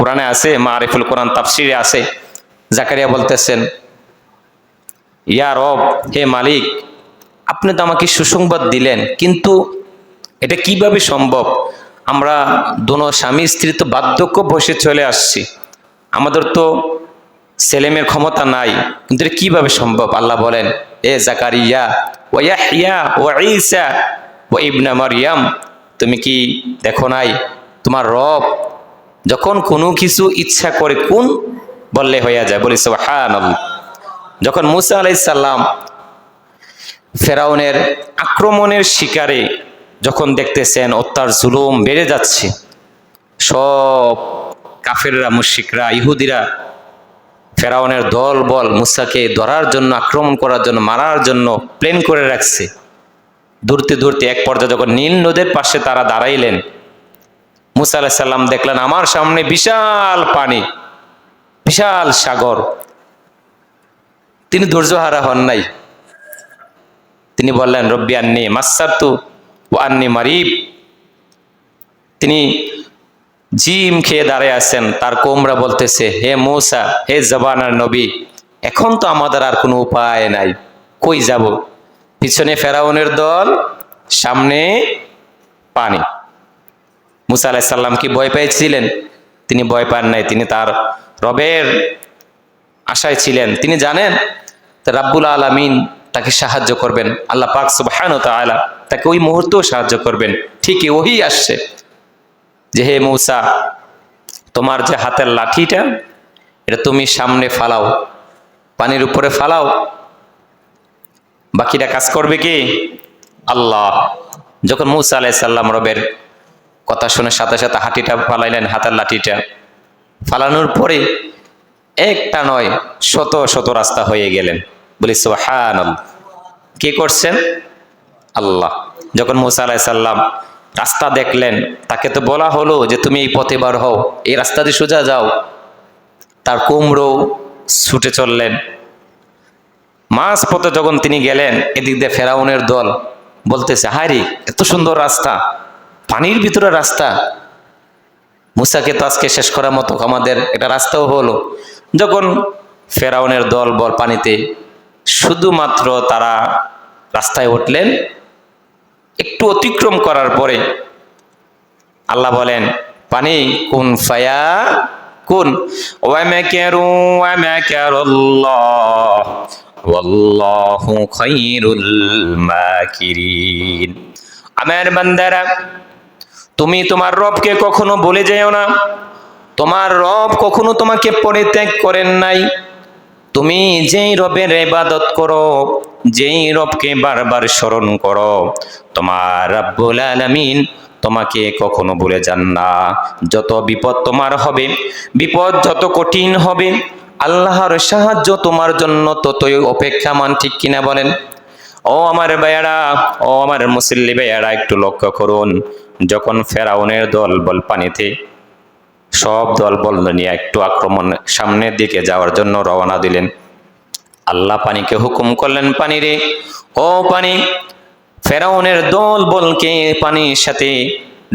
কোরআনে আছে, মারিফুল কোরআন তাফসিরে আছে। জাকারিয়া বলতেছেন, ইয়া রব, হে মালিক, আপনি তো আমাকে সুসংবাদ দিলেন, কিন্তু এটা কীভাবে সম্ভব? আমরা দোনো স্বামী, স্ত্রী তো বার্ধক্য বসে চলে আসছি। আমাদের তো ছেলেমেয়ের ক্ষমতা নাই, কিন্তু এটা কীভাবে সম্ভব? আল্লাহ বলেন, এ জাকারিয়া ও ইয়াহিয়া ও ঈসা, ও ইবনা মারিয়াম তুমি কি দেখো নাই? তোমার রব যখন কোনো কিছু ইচ্ছা করে কোন বললে হইয়া যায়, বলি সুবহানাল্লাহ। যখন মুসা আলাইসাল্লাম ফেরাউনের আক্রমণের শিকারে যখন দেখতেছেন অত্যার জুলুম বেড়ে যাচ্ছে, সব কাফেররা মুশিকরা ইহুদিরা ফেরাউনের দল বল মুসাকে ধরার জন্য, আক্রমণ করার জন্য, মারার জন্য প্লেন করে রাখছে। দূরতে দূরতে এক পর্যায়ে যখন নীল নদের পাশে তারা দাঁড়াইলেন মুসা আলাহিসাল্লাম দেখলেন, আমার সামনে বিশাল পানি, বিশাল সাগর। তিনি ধৈর্যহারা হন নাই। তিনি বললেন, রব্বি আন্নি মাসাতু ও আন্নি মারিব। তিনি জিম খেয়ে দাঁড়ায় আছেন। তার কোমরা বলতেছে, হে মৌসা, হে জবানার নবী, এখন তো আমাদের আর কোনো উপায় নাই। কই যাব? পিছনে ফেরাউনের দল, সামনে পানি। মুসা আলাহিসাল্লাম কি ভয় পেয়েছিলেন? তিনি ভয় পান নাই, তিনি তার রবের আশায় ছিলেন। তিনি জানেন রাব্বুল আলামিন তাকে সাহায্য করবেন। আল্লাহ পাক সুবহান তাআলা তাকে ওই মুহূর্তেও সাহায্য করবেন। ঠিকই ওহি আসছে যে, হে মৌসা, তোমার যে হাতের লাঠিটা, এটা তুমি সামনে ফালাও, পানির উপরে ফালাও। বাকিটা কাজ করবে কি? আল্লাহ। যখন মৌসা আলাইসাল্লাম রবের কথা শুনে সাথে সাথে হাঁটিটা ফালাইলেন, হাতের লাঠিটা। ফালানোর পরে একটা নয়, শত শত রাস্তা হয়ে গেলেন। বলি সোহান কি করছেন? আল্লাহ। যখন মুসা আলাইসাল্লাম রাস্তা দেখলেন, তাকে তো বলা হলো যে, তুমি এই পথে বার হও, এই রাস্তা দিয়ে সোজা যাও। তার কুমড়ো ছুটে চললেন। মাঝ পথে যখন তিনি গেলেন, এদিক দিয়ে ফেরাউনের দল বলতেছে হারি এত সুন্দর রাস্তা। পানির ভিতরে রাস্তা। মুসাকে তো আজকে শেষ করার মতো আমাদের এটা রাস্তাও হলো। যখন ফেরাউনের দল বল পানিতে, শুধুমাত্র তারা রাস্তায় উঠলেন, একটু অতিক্রম করার পরে আল্লাহ বলেন, পানি, কোন ফায়া, কোন আমার বান্দারা তুমি তোমার রবকে কখনো বলে যেও না। তোমার রব কখনো তোমাকে পরিত্যাগ করেন নাই। তুমি যেই রবের ইবাদত করো, যেই রবকে বারবার স্মরণ করো, তোমার রাব্বুল আলামিন তোমাকে কখনো ভুলে যান না। যত বিপদ তোমার হবে, বিপদ যত কঠিন হবে, আল্লাহর সাহায্য তোমার জন্য ততই অপেক্ষামান, ঠিক কিনা বলেন? ও আমার ভাইয়ারা, ও আমার মুসল্লি ভাইয়ারা, একটু লক্ষ্য করুন। যখন ফেরাউনের দল বল পানিতে সব দল বল নিয়ে একটু আক্রমণ সামনের দিকে যাওয়ার জন্য রওনা দিলেন। আল্লাহ পানিকে হুকুম করলেন, পানি রে, ও পানি, ফেরাউনের দল বলকে পানির সাথে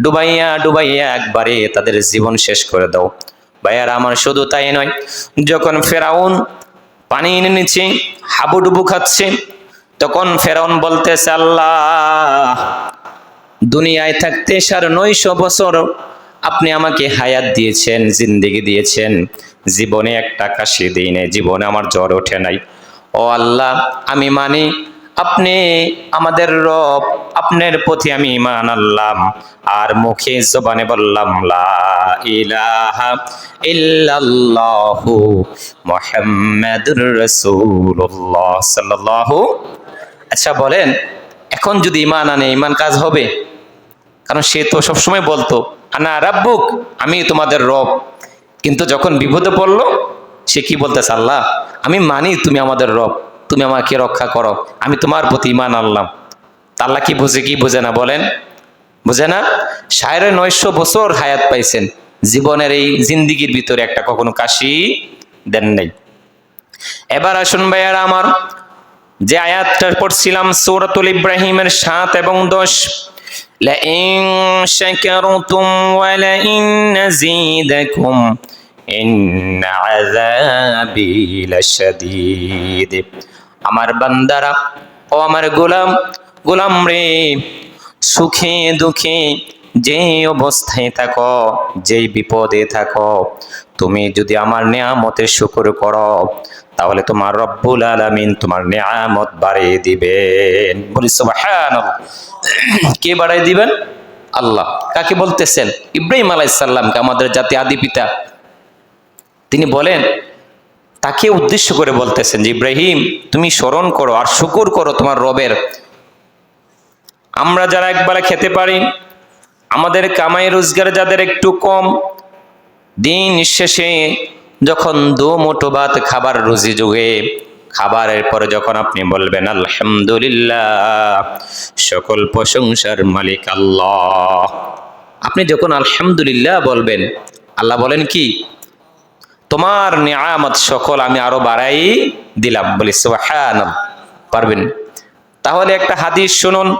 ডুবাইয়া ডুবাইয়া একবারে তাদের জীবন শেষ করে দাও। ভাইয়ার, আমার শুধু তাই নয়, যখন ফেরাউন পানি এনে নিচ্ছে, হাবুডুবু খাচ্ছে, তখন ফেরাউন বলতেছে, আল্লাহ দুনিয়ায় থাকতে সাড়ে নয়শো বছর আপনি আমাকে হায়াত দিয়েছেন, জিন্দিগি দিয়েছেন। জীবনে একটা কাশি দিই নাই, জীবনে আমার জ্বর ওঠে নাই। ও আল্লাহ, আমি মানি আপনি আমাদের রব, আপনার প্রতি আমি ইমান আনলাম, আর মুখে জবানে বললাম, লা ইলাহা ইল্লাল্লাহু মুহাম্মাদুর রাসূলুল্লাহ সাল্লাল্লাহু আচ্ছা বলেন, এখন যদি ইমান আনে ইমান কাজ হবে? কারণ সে তো সবসময় বলতো, আনা রাব্বুক, আমি তোমাদের রব। কিন্তু যখন বিপদে পড়ল, সে কি বলতেছে, আল্লাহ, আমি মানি তুমি আমাদের রব, তুমি আমাকে রক্ষা করো, আমি তোমার প্রতি ইমান আনলাম। আল্লাহ কি বুঝে কি বুঝে না বলেন? বুঝে না? সাড়ে নয়শো বছর হায়াত পাইছেন। জীবনের এই জিন্দিগির ভিতরে একটা কখনো কাশি দেন নাই। এবার আসুন ভাইয়ারা আমার, যে আয়াতটা পড়ছিলাম সৌরাতুল ইব্রাহিমের সাত এবং দশ لئن شكرتم ولئن نزيدكم إن عذابي لشديد আমার বান্দারা ও আমার গোলাম গোলাম রে সুখে দুঃখে যে অবস্থায় থাকো যেই বিপদে থাকো তুমি যদি আমার নিয়ামতের শুকর করো তাহলে তোমার রব্বুল আলামিন তোমার নিয়ামত বাড়িয়ে দিবেন। বলি সুবহানাল্লাহ। কে বাড়াই দিবেন? আল্লাহ। কাকে বলতেছেন? ইব্রাহিম আলাইসাল্লামকে আমাদের জাতি আদি পিতা। তিনি বলেন, তাকে উদ্দেশ্য করে বলতেছেন যে, ইব্রাহিম, তুমি স্মরণ করো আর শুকুর করো তোমার রবের। আমরা যারা একবারে খেতে পারি, আমাদের কামাই রোজগার যাদের একটু কম, দিন শেষে যখন দু মুঠো ভাত খাবার রুজি যোগে, খাবারের পরে যখন আপনি বলবেন, আলহামদুলিল্লাহ, সকল প্রশংসার মালিক আল্লাহ। আপনি যখন আলহামদুলিল্লাহ বলবেন, আল্লাহ বলেন কি? তোমার নিয়ামত সকল আমি আরও বাড়াই দিলাম। বলি সুবহান পারবেন? তাহলে একটা হাদিস শুনুন।